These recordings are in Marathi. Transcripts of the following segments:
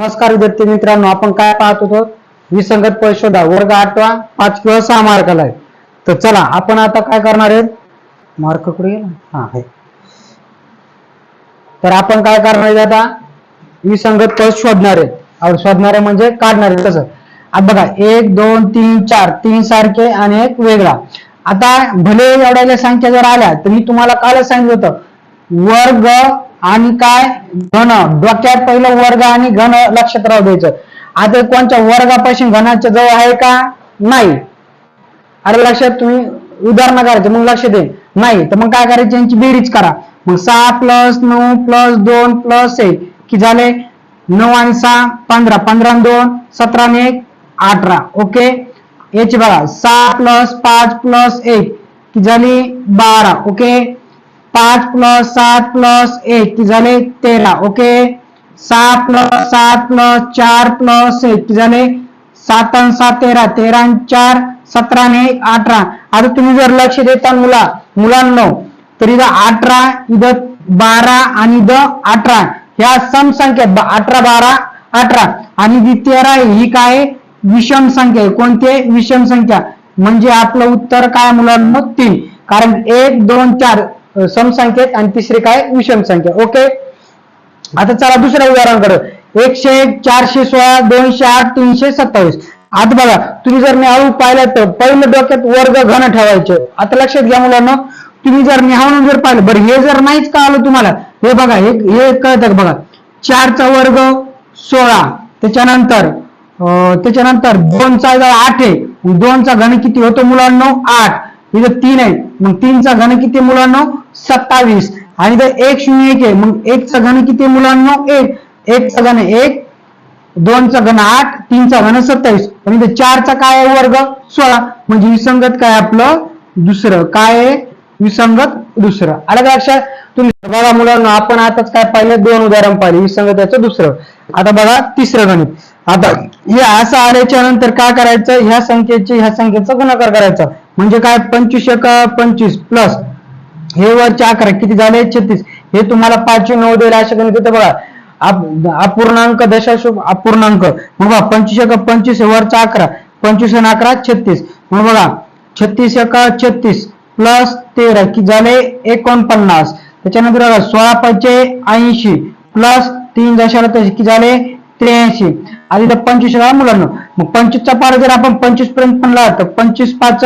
नमस्कार विद्यार्थी मित्रांनो आपण काय पाहत होतो? विसंगत परिशोधा शोधा वर्ग आठवा पाच किंवा सहा मार्काला आहे. तर चला आपण आता काय करणार आहेत? मार्क कुठे गेला. हा आहे. तर आपण काय करणार आहे आता? विसंगत पद शोधणार आहेत. और शोधणारे म्हणजे काढणार आहे कसं आता बघा एक दोन तीन चार तीन सारखे आणि एक वेगळा. आता भले एवढ्या संख्या जर आल्या तर मी तुम्हाला कालच सांगितलं होतं. वर्ग आणि काय? घन. डोक्यात पहिलं वर्ग आणि घन लक्षात राहू द्यायचं. आता कोणत्या वर्गापासून घनाच्या जवळ आहे का? नाही. अरे लक्षात तुम्ही उदाहरण करायचं मग लक्ष दे. नाही तर मग काय करायचं? यांची बेरीज करा. मग सहा प्लस नऊ प्लस दोन प्लस एक. कि झाले? नऊ आणि सहा पंधरा. पंधरा दोन सतरा आणि एक अठरा. ओके? याची बघा. सहा प्लस पाच प्लस एक. कि झाली? बारा. ओके? पाच प्लस सात प्लस एक झाले तेरा ओके? सहा प्लस सात प्लस चार प्लस एक झाले सात आणि सात तेरा तेरा आणि चार सतरा आणि एक अठरा. आता तुम्ही जर लक्ष देता मुला मुलांना तर इथं अठरा इथं बारा आणि इथं अठरा. ह्या सम संख्या अठरा बारा अठरा. आणि जी तेरा आहे ही काय विषम संख्या आहे. कोणती आहे? विषम संख्या. म्हणजे आपलं उत्तर काय मुलांना? तीन. कारण एक दोन चार. समसंख्येत आणि तिसरी काय? विषम संख्या ओके आता चला दुसऱ्या उदाहरणाकडे. एकशे एक चारशे सोळा दोनशे आठ तीनशे सत्तावीस. आता बघा तुम्ही जर निहाळून पाहिलं तर पहिलं डोक्यात वर्ग घन ठेवायचे. आता लक्षात घ्या मुलांना तुम्ही जर निहाळून जर पाहिलं बरं हे जर नाहीच का आलं तुम्हाला? हे बघा हे हे कळतं बघा? चारचा वर्ग सोळा. त्याच्यानंतर अं, त्याच्यानंतर दोनचा जर आठ आहे दोनचा घन किती होतो मुलांना? आठ. इथं तीन आहे. मग तीनचा घन किती मुलांना? सत्तावीस. आणि इथं एक शून्य एक आहे मग एकचा घन किती मुलांना? एक. एकचा घन एक दोनचा घन आठ तीनचा घन सत्तावीस. आणि इथं चारचा काय आहे वर्ग? सोळा. म्हणजे विसंगत काय आपलं? दुसरं. काय आहे? विसंगत दुसरं. आलं का लक्षात? तुम्ही बघा मुलांना आपण आताच काय पाहिलं? दोन उदाहरण पाहिले. विसंगताचं दुसरं. आता बघा तिसरं गणित. आता हे असं आल्याच्यानंतर काय करायचं? ह्या संख्येचे ह्या संख्येचा गुणाकार करायचा. म्हणजे काय? पंचवीस एक पंचवीस प्लस हे वरचे अकरा किती झाले? छत्तीस. हे तुम्हाला पाचशे नऊ दिले अशा गणित बघा. अपूर्णांक दशाश अपूर्णांक. मग बघा पंचवीस एक पंचवीस हे वरचा अकरा. पंचवीस आणि अकरा छत्तीस. मग बघा छत्तीस एक छत्तीस प्लस तेरा कि झाले एकोणपन्नास. त्याच्यानंतर बघा सोळा पंचे ऐंशी. प्लस तीन दशाला की झाले त्र्याऐंशी. आधी तर पंचवीस वेळा मुलांना. मग पंचवीसचा पार जर आपण पंचवीसपर्यंत म्हणला तर पंचवीस पाच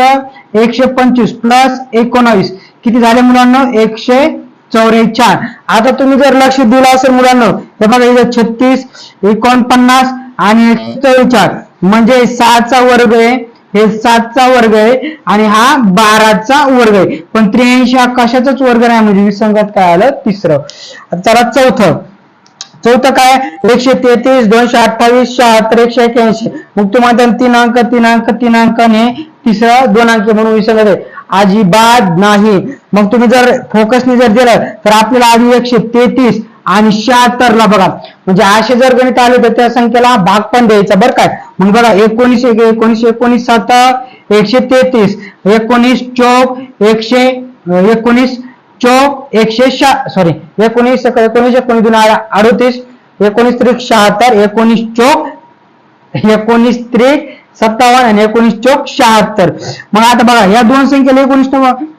एकशे पंचवीस प्लस एकोणावीस. किती झाले मुलांना? एकशे चौवेचाळ आता तुम्ही जर लक्ष दिलं असेल मुलांना हे बघा इथं छत्तीस एकोणपन्नास आणि एकशे म्हणजे सहाचा वर्ग आहे हे सातचा वर्ग आहे आणि हा बाराचा वर्ग आहे. पण त्र्याऐंशी हा कशाचाच वर्ग नाही म्हणजे विसंगत काय आलं? तिसरं. चला चौथं. चौथं काय? एकशे तेहतीस दोनशे अठ्ठावीस शहात्तर एकशे एक्याऐंशी मग तुम्हाला तीन अंक तीन अंक तीन अंकाने तिसरा तिसरं दोन अंक म्हणून विसंगत आहे. अजिबात नाही. मग तुम्ही जर फोकसने जर दिलं तर आपल्याला आधी एकशे तेहतीस आणि शहात्तर ला बघा. म्हणजे असे जर गणित आले तर त्या संख्येला भाग पण द्यायचा बरं काय मग बघा एकोणीस एक एकोणीस एकोणीस सात एकशे तेहतीस एकोणीस चौक एकशे एकोणीस चौक एकशे शहा सॉरी एकोणीस एकोणीस एकोणीस दोन अडतीस एकोणीस त्रिक शहात्तर एकोणीस चौक एकोणीस त्रिक सत्तावन्न आणि एकोणीस चौक शहात्तर. मग आता बघा या दोन संख्येला एकोणीस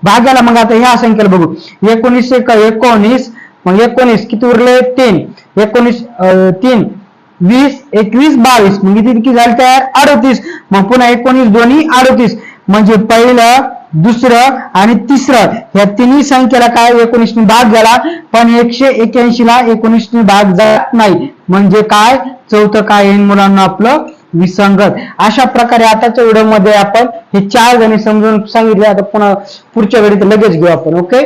भाग्याला मग आता ह्या संख्येला बघू. एकोणीस एक एकोणीस मग एकोणीस किती उरले? तीन. एकोणीस तीन. वीस एकवीस बावीस. मग किती किती झाले तयार? अडतीस. मग पुन्हा एकोणीस दोन्ही अडतीस. म्हणजे पहिलं दुसरं आणि तिसरं. या तिन्ही संख्येला काय एकोणीसने भाग झाला? पण एकशे एक्याऐंशी ला एकोणीसने भाग जात नाही. म्हणजे काय? चौथं काय येईल मुलांना आपलं? विसंगत अशा प्रकारे आताच्या व्हिडिओमध्ये आपण हे चार जणी समजून सांगितले. आता पुन्हा पुढच्या वेळी लगेच घेऊ आपण ओके